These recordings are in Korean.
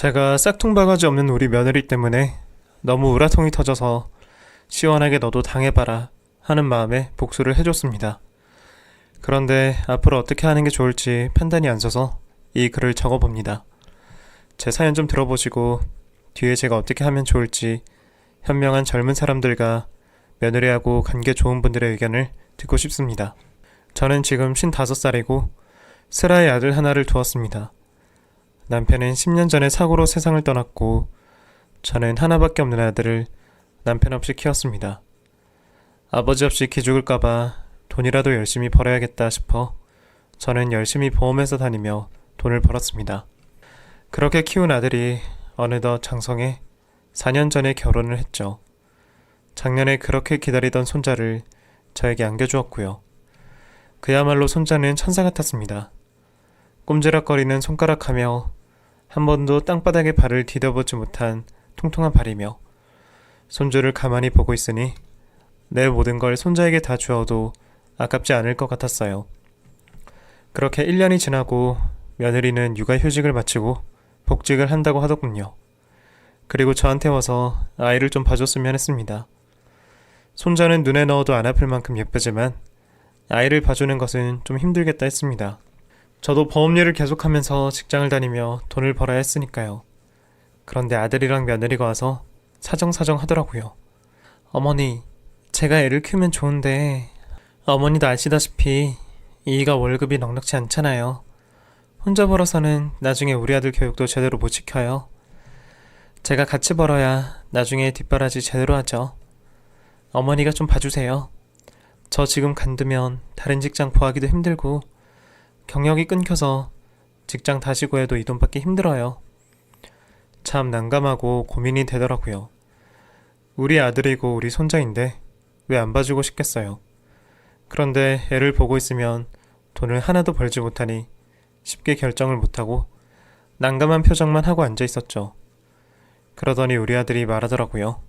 제가 싹퉁바가지 없는 우리 며느리 때문에 너무 우라통이 터져서 시원하게 너도 당해봐라 하는 마음에 복수를 해줬습니다. 그런데 앞으로 어떻게 하는 게 좋을지 판단이 안 서서 이 글을 적어봅니다. 제 사연 좀 들어보시고 뒤에 제가 어떻게 하면 좋을지 현명한 젊은 사람들과 며느리하고 관계 좋은 분들의 의견을 듣고 싶습니다. 저는 지금 55살이고 슬아의 아들 하나를 두었습니다. 남편은 10년 전에 사고로 세상을 떠났고 저는 하나밖에 없는 아들을 남편 없이 키웠습니다. 아버지 없이 기죽을까봐 돈이라도 열심히 벌어야겠다 싶어 저는 열심히 보험회사 다니며 돈을 벌었습니다. 그렇게 키운 아들이 어느덧 장성에 4년 전에 결혼을 했죠. 작년에 그렇게 기다리던 손자를 저에게 안겨주었고요. 그야말로 손자는 천사 같았습니다. 꼼지락거리는 손가락하며 한 번도 땅바닥에 발을 디뎌보지 못한 통통한 발이며 손주를 가만히 보고 있으니 내 모든 걸 손자에게 다 주어도 아깝지 않을 것 같았어요. 그렇게 1년이 지나고 며느리는 육아휴직을 마치고 복직을 한다고 하더군요. 그리고 저한테 와서 아이를 좀 봐줬으면 했습니다. 손자는 눈에 넣어도 안 아플 만큼 예쁘지만 아이를 봐주는 것은 좀 힘들겠다 했습니다. 저도 보험일을 계속하면서 직장을 다니며 돈을 벌어야 했으니까요. 그런데 아들이랑 며느리가 와서 사정사정 하더라고요. 어머니, 제가 애를 키우면 좋은데 어머니도 아시다시피 이가 월급이 넉넉지 않잖아요. 혼자 벌어서는 나중에 우리 아들 교육도 제대로 못 시켜요. 제가 같이 벌어야 나중에 뒷바라지 제대로 하죠. 어머니가 좀 봐주세요. 저 지금 간두면 다른 직장 구하기도 힘들고 경력이 끊겨서 직장 다시 구해도 이 돈 받기 힘들어요. 참 난감하고 고민이 되더라고요. 우리 아들이고 우리 손자인데 왜 안 봐주고 싶겠어요. 그런데 애를 보고 있으면 돈을 하나도 벌지 못하니 쉽게 결정을 못하고 난감한 표정만 하고 앉아 있었죠. 그러더니 우리 아들이 말하더라고요.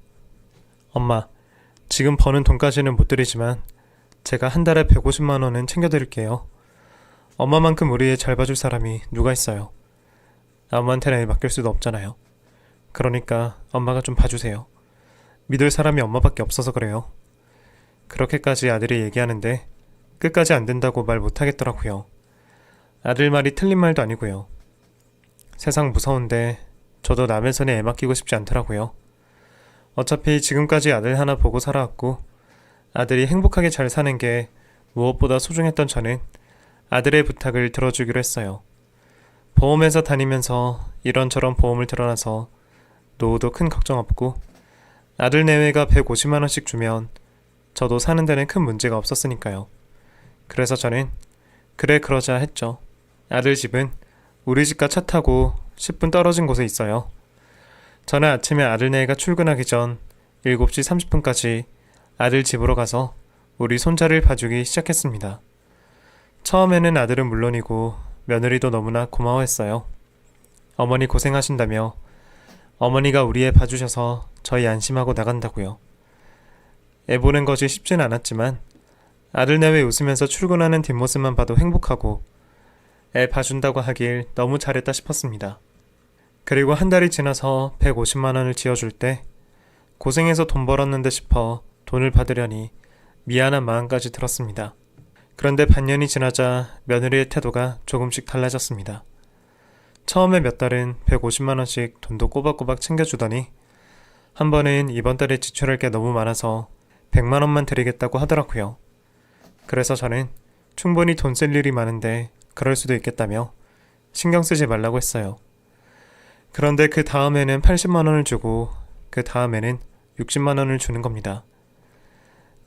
엄마, 지금 버는 돈까지는 못 드리지만 제가 한 달에 150만 원은 챙겨드릴게요. 엄마만큼 우리 애잘 봐줄 사람이 누가 있어요. 아무한테나 애 맡길 수도 없잖아요. 그러니까 엄마가 좀 봐주세요. 믿을 사람이 엄마밖에 없어서 그래요. 그렇게까지 아들이 얘기하는데 끝까지 안 된다고 말 못하겠더라고요. 아들 말이 틀린 말도 아니고요. 세상 무서운데 저도 남의 손에 애 맡기고 싶지 않더라고요. 어차피 지금까지 아들 하나 보고 살아왔고 아들이 행복하게 잘 사는 게 무엇보다 소중했던 저는 아들의 부탁을 들어주기로 했어요. 보험회사 다니면서 이런저런 보험을 들어놔서 노후도 큰 걱정 없고 아들 내외가 150만 원씩 주면 저도 사는 데는 큰 문제가 없었으니까요. 그래서 저는 그래 그러자 했죠. 아들 집은 우리 집과 차 타고 10분 떨어진 곳에 있어요. 저는 아침에 아들 내외가 출근하기 전 7시 30분까지 아들 집으로 가서 우리 손자를 봐주기 시작했습니다. 처음에는 아들은 물론이고 며느리도 너무나 고마워했어요. 어머니 고생하신다며 어머니가 우리 애 봐주셔서 저희 안심하고 나간다고요. 애 보는 것이 쉽진 않았지만 아들 내외 웃으면서 출근하는 뒷모습만 봐도 행복하고 애 봐준다고 하길 너무 잘했다 싶었습니다. 그리고 한 달이 지나서 150만 원을 지어줄 때 고생해서 돈 벌었는데 싶어 돈을 받으려니 미안한 마음까지 들었습니다. 그런데 반년이 지나자 며느리의 태도가 조금씩 달라졌습니다. 처음에 몇 달은 150만 원씩 돈도 꼬박꼬박 챙겨주더니 한 번은 이번 달에 지출할 게 너무 많아서 100만 원만 드리겠다고 하더라고요. 그래서 저는 충분히 돈 쓸 일이 많은데 그럴 수도 있겠다며 신경 쓰지 말라고 했어요. 그런데 그 다음에는 80만 원을 주고 그 다음에는 60만 원을 주는 겁니다.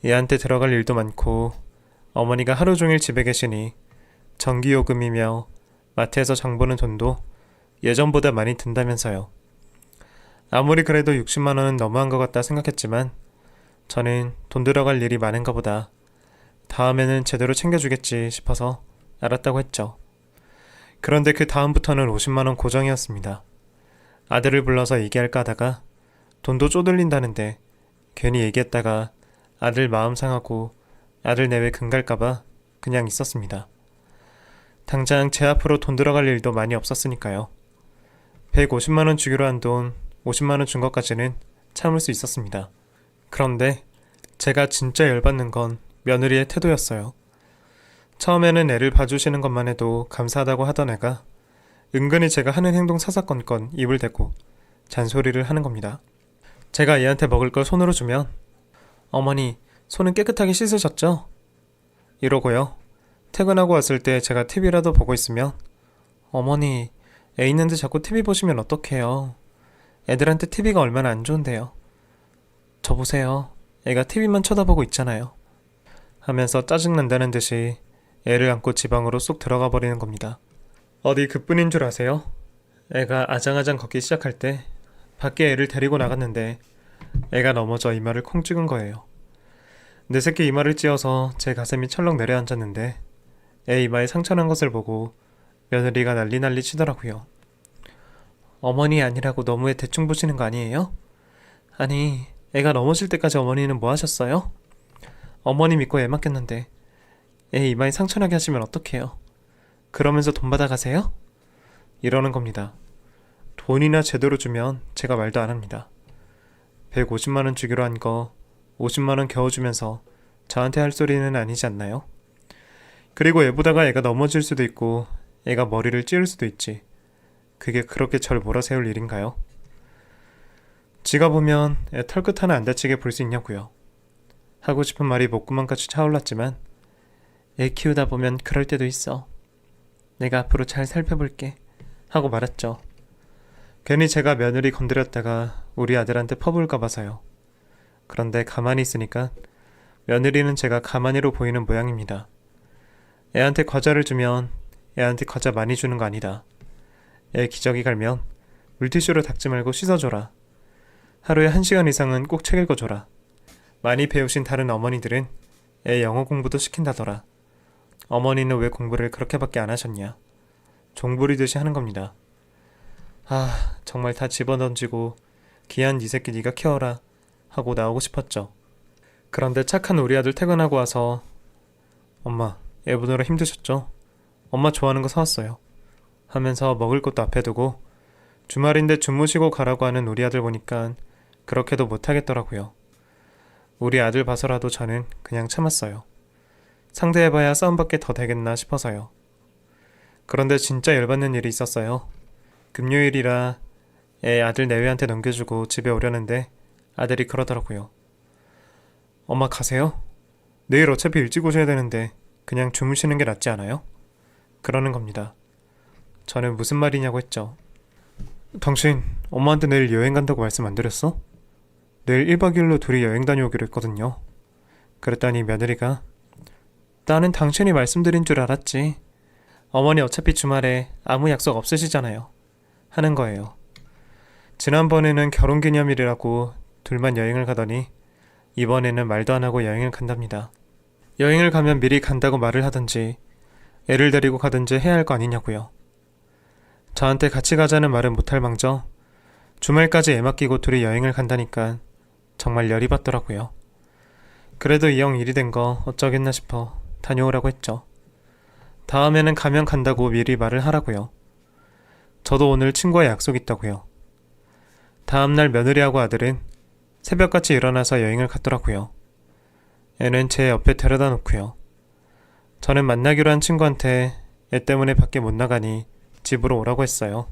얘한테 들어갈 일도 많고 어머니가 하루 종일 집에 계시니 전기요금이며 마트에서 장 보는 돈도 예전보다 많이 든다면서요. 아무리 그래도 60만 원은 너무한 것 같다 생각했지만 저는 돈 들어갈 일이 많은가 보다. 다음에는 제대로 챙겨주겠지 싶어서 알았다고 했죠. 그런데 그 다음부터는 50만 원 고정이었습니다. 아들을 불러서 얘기할까 하다가 돈도 쪼들린다는데 괜히 얘기했다가 아들 마음 상하고 아들 내외 금갈까봐 그냥 있었습니다. 당장 제 앞으로 돈 들어갈 일도 많이 없었으니까요. 150만 원 주기로 한 돈 50만 원 준 것까지는 참을 수 있었습니다. 그런데 제가 진짜 열받는 건 며느리의 태도였어요. 처음에는 애를 봐주시는 것만 해도 감사하다고 하던 애가 은근히 제가 하는 행동 사사건건 입을 대고 잔소리를 하는 겁니다. 제가 얘한테 먹을 걸 손으로 주면 어머니 손은 깨끗하게 씻으셨죠? 이러고요. 퇴근하고 왔을 때 제가 TV라도 보고 있으면 어머니 애 있는데 자꾸 TV 보시면 어떡해요. 애들한테 TV가 얼마나 안 좋은데요. 저 보세요. 애가 TV만 쳐다보고 있잖아요. 하면서 짜증난다는 듯이 애를 안고 지방으로 쏙 들어가 버리는 겁니다. 어디 그뿐인 줄 아세요? 애가 아장아장 걷기 시작할 때 밖에 애를 데리고 나갔는데 애가 넘어져 이마를 콩 찍은 거예요. 내 새끼 이마를 찧어서 제 가슴이 철렁 내려앉았는데 애 이마에 상처난 것을 보고 며느리가 난리 난리 치더라고요. 어머니 아니라고 너무에 대충 보시는 거 아니에요? 아니, 애가 넘어질 때까지 어머니는 뭐 하셨어요? 어머니 믿고 애 맡겼는데 애 이마에 상처나게 하시면 어떡해요? 그러면서 돈 받아가세요? 이러는 겁니다. 돈이나 제대로 주면 제가 말도 안 합니다. 150만 원 주기로 한 거 50만 원 겨우 주면서 저한테 할 소리는 아니지 않나요? 그리고 애보다가 애가 넘어질 수도 있고 애가 머리를 찌를 수도 있지. 그게 그렇게 절 몰아세울 일인가요? 지가 보면 애 털끝 하나 안 다치게 볼 수 있냐고요. 하고 싶은 말이 목구멍까지 차올랐지만 애 키우다 보면 그럴 때도 있어. 내가 앞으로 잘 살펴볼게. 하고 말았죠. 괜히 제가 며느리 건드렸다가 우리 아들한테 퍼부을까 봐서요. 그런데 가만히 있으니까 며느리는 제가 가만히로 보이는 모양입니다. 애한테 과자를 주면 애한테 과자 많이 주는 거 아니다. 애 기저귀 갈면 물티슈로 닦지 말고 씻어줘라. 하루에 한 시간 이상은 꼭 책 읽어줘라. 많이 배우신 다른 어머니들은 애 영어 공부도 시킨다더라. 어머니는 왜 공부를 그렇게밖에 안 하셨냐? 종부리듯이 하는 겁니다. 아, 정말 다 집어던지고 귀한 네 새끼 네가 키워라 하고 나오고 싶었죠. 그런데 착한 우리 아들 퇴근하고 와서 엄마, 애 보느라 힘드셨죠? 엄마 좋아하는 거 사왔어요. 하면서 먹을 것도 앞에 두고 주말인데 주무시고 가라고 하는 우리 아들 보니까 그렇게도 못하겠더라고요. 우리 아들 봐서라도 저는 그냥 참았어요. 상대해봐야 싸움밖에 더 되겠나 싶어서요. 그런데 진짜 열받는 일이 있었어요. 금요일이라 애 아들 내외한테 넘겨주고 집에 오려는데 아들이 그러더라고요. 엄마 가세요? 내일 어차피 일찍 오셔야 되는데 그냥 주무시는 게 낫지 않아요? 그러는 겁니다. 저는 무슨 말이냐고 했죠. 당신 엄마한테 내일 여행 간다고 말씀 안 드렸어? 내일 1박 2일로 둘이 여행 다녀오기로 했거든요. 그랬더니 며느리가 나는 당신이 말씀드린 줄 알았지. 어머니 어차피 주말에 아무 약속 없으시잖아요. 하는 거예요. 지난번에는 결혼기념일이라고 둘만 여행을 가더니 이번에는 말도 안 하고 여행을 간답니다. 여행을 가면 미리 간다고 말을 하든지 애를 데리고 가든지 해야 할 거 아니냐고요. 저한테 같이 가자는 말은 못할 망정 주말까지 애 맡기고 둘이 여행을 간다니까 정말 열이 받더라고요. 그래도 이 형 일이 된 거 어쩌겠나 싶어 다녀오라고 했죠. 다음에는 가면 간다고 미리 말을 하라고요. 저도 오늘 친구와 약속 있다고요. 다음날 며느리하고 아들은 새벽같이 일어나서 여행을 갔더라고요. 애는 제 옆에 데려다 놓고요. 저는 만나기로 한 친구한테 애 때문에 밖에 못 나가니 집으로 오라고 했어요.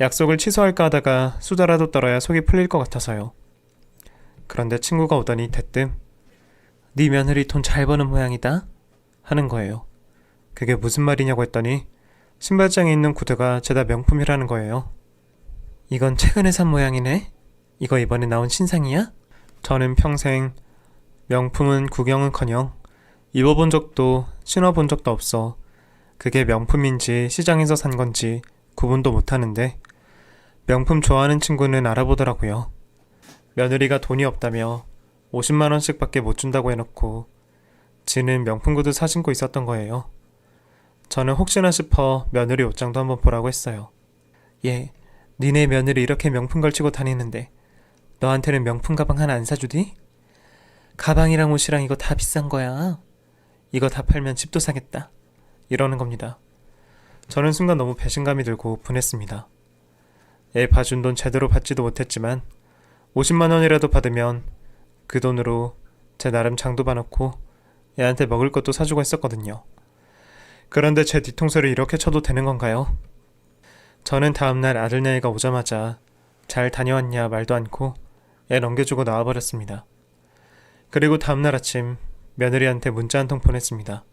약속을 취소할까 하다가 수다라도 떨어야 속이 풀릴 것 같아서요. 그런데 친구가 오더니 대뜸 네 며느리 돈 잘 버는 모양이다 하는 거예요. 그게 무슨 말이냐고 했더니 신발장에 있는 구두가 죄다 명품이라는 거예요. 이건 최근에 산 모양이네? 이거 이번에 나온 신상이야? 저는 평생 명품은 구경은커녕 입어본 적도 신어본 적도 없어 그게 명품인지 시장에서 산 건지 구분도 못하는데 명품 좋아하는 친구는 알아보더라고요. 며느리가 돈이 없다며 50만 원씩밖에 못 준다고 해놓고 지는 명품 구두 사신고 있었던 거예요. 저는 혹시나 싶어 며느리 옷장도 한번 보라고 했어요. 얘, 니네 며느리 이렇게 명품 걸치고 다니는데 너한테는 명품 가방 하나 안 사주디? 가방이랑 옷이랑 이거 다 비싼 거야. 이거 다 팔면 집도 사겠다. 이러는 겁니다. 저는 순간 너무 배신감이 들고 분했습니다. 애 봐준 돈 제대로 받지도 못했지만 50만 원이라도 받으면 그 돈으로 제 나름 장도 봐놓고 애한테 먹을 것도 사주고 했었거든요. 그런데 제 뒤통수를 이렇게 쳐도 되는 건가요? 저는 다음날 아들 내외가 오자마자 잘 다녀왔냐 말도 않고 애 넘겨주고 나와버렸습니다. 그리고 다음날 아침 며느리한테 문자 한 통 보냈습니다.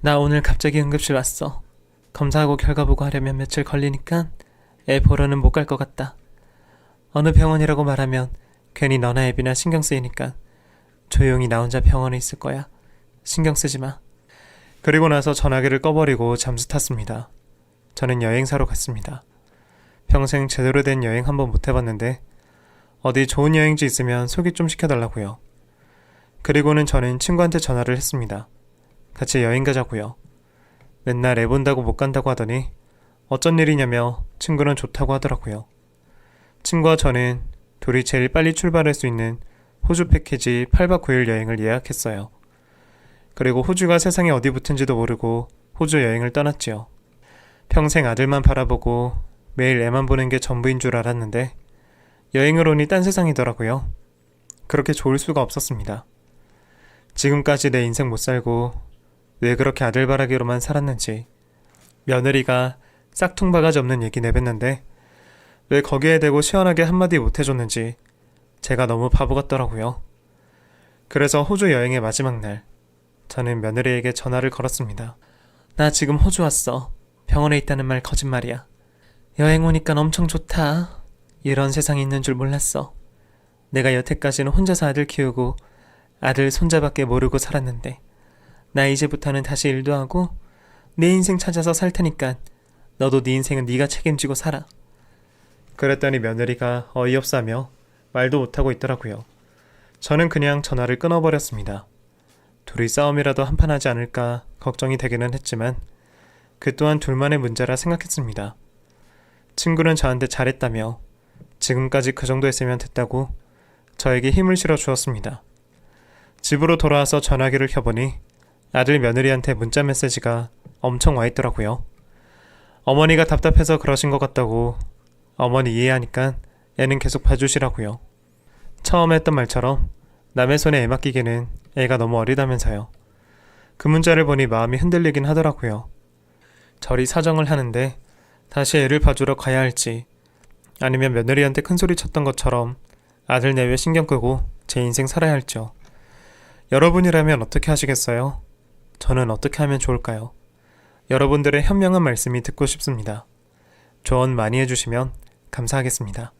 나 오늘 갑자기 응급실 왔어. 검사하고 결과 보고 하려면 며칠 걸리니까 애 보러는 못 갈 것 같다. 어느 병원이라고 말하면 괜히 너나 애비나 신경 쓰이니까 조용히 나 혼자 병원에 있을 거야. 신경 쓰지 마. 그리고 나서 전화기를 꺼버리고 잠수 탔습니다. 저는 여행사로 갔습니다. 평생 제대로 된 여행 한번 못 해봤는데 어디 좋은 여행지 있으면 소개 좀 시켜달라고요. 그리고는 저는 친구한테 전화를 했습니다. 같이 여행 가자고요. 맨날 애 본다고 못 간다고 하더니 어쩐 일이냐며 친구는 좋다고 하더라고요. 친구와 저는 둘이 제일 빨리 출발할 수 있는 호주 패키지 8박 9일 여행을 예약했어요. 그리고 호주가 세상에 어디 붙은지도 모르고 호주 여행을 떠났지요. 평생 아들만 바라보고 매일 애만 보는 게 전부인 줄 알았는데 여행을 오니 딴 세상이더라고요. 그렇게 좋을 수가 없었습니다. 지금까지 내 인생 못 살고 왜 그렇게 아들 바라기로만 살았는지 며느리가 싹퉁 바가지 없는 얘기 내뱉는데 왜 거기에 대고 시원하게 한마디 못 해줬는지 제가 너무 바보 같더라고요. 그래서 호주 여행의 마지막 날 저는 며느리에게 전화를 걸었습니다. 나 지금 호주 왔어. 병원에 있다는 말 거짓말이야. 여행 오니까 엄청 좋다. 이런 세상이 있는 줄 몰랐어. 내가 여태까지는 혼자서 아들 키우고 아들 손자밖에 모르고 살았는데 나 이제부터는 다시 일도 하고 내 인생 찾아서 살 테니까 너도 네 인생은 네가 책임지고 살아. 그랬더니 며느리가 어이없사며 말도 못하고 있더라고요. 저는 그냥 전화를 끊어버렸습니다. 둘이 싸움이라도 한판 하지 않을까 걱정이 되기는 했지만 그 또한 둘만의 문제라 생각했습니다. 친구는 저한테 잘했다며 지금까지 그 정도 했으면 됐다고 저에게 힘을 실어 주었습니다. 집으로 돌아와서 전화기를 켜보니 아들 며느리한테 문자 메시지가 엄청 와 있더라고요. 어머니가 답답해서 그러신 것 같다고 어머니 이해하니까 애는 계속 봐주시라고요. 처음에 했던 말처럼 남의 손에 애 맡기기는 애가 너무 어리다면서요. 그 문자를 보니 마음이 흔들리긴 하더라고요. 저리 사정을 하는데 다시 애를 봐주러 가야 할지 아니면 며느리한테 큰 소리 쳤던 것처럼 아들 내외 신경 끄고 제 인생 살아야 할지요. 여러분이라면 어떻게 하시겠어요? 저는 어떻게 하면 좋을까요? 여러분들의 현명한 말씀이 듣고 싶습니다. 조언 많이 해주시면 감사하겠습니다.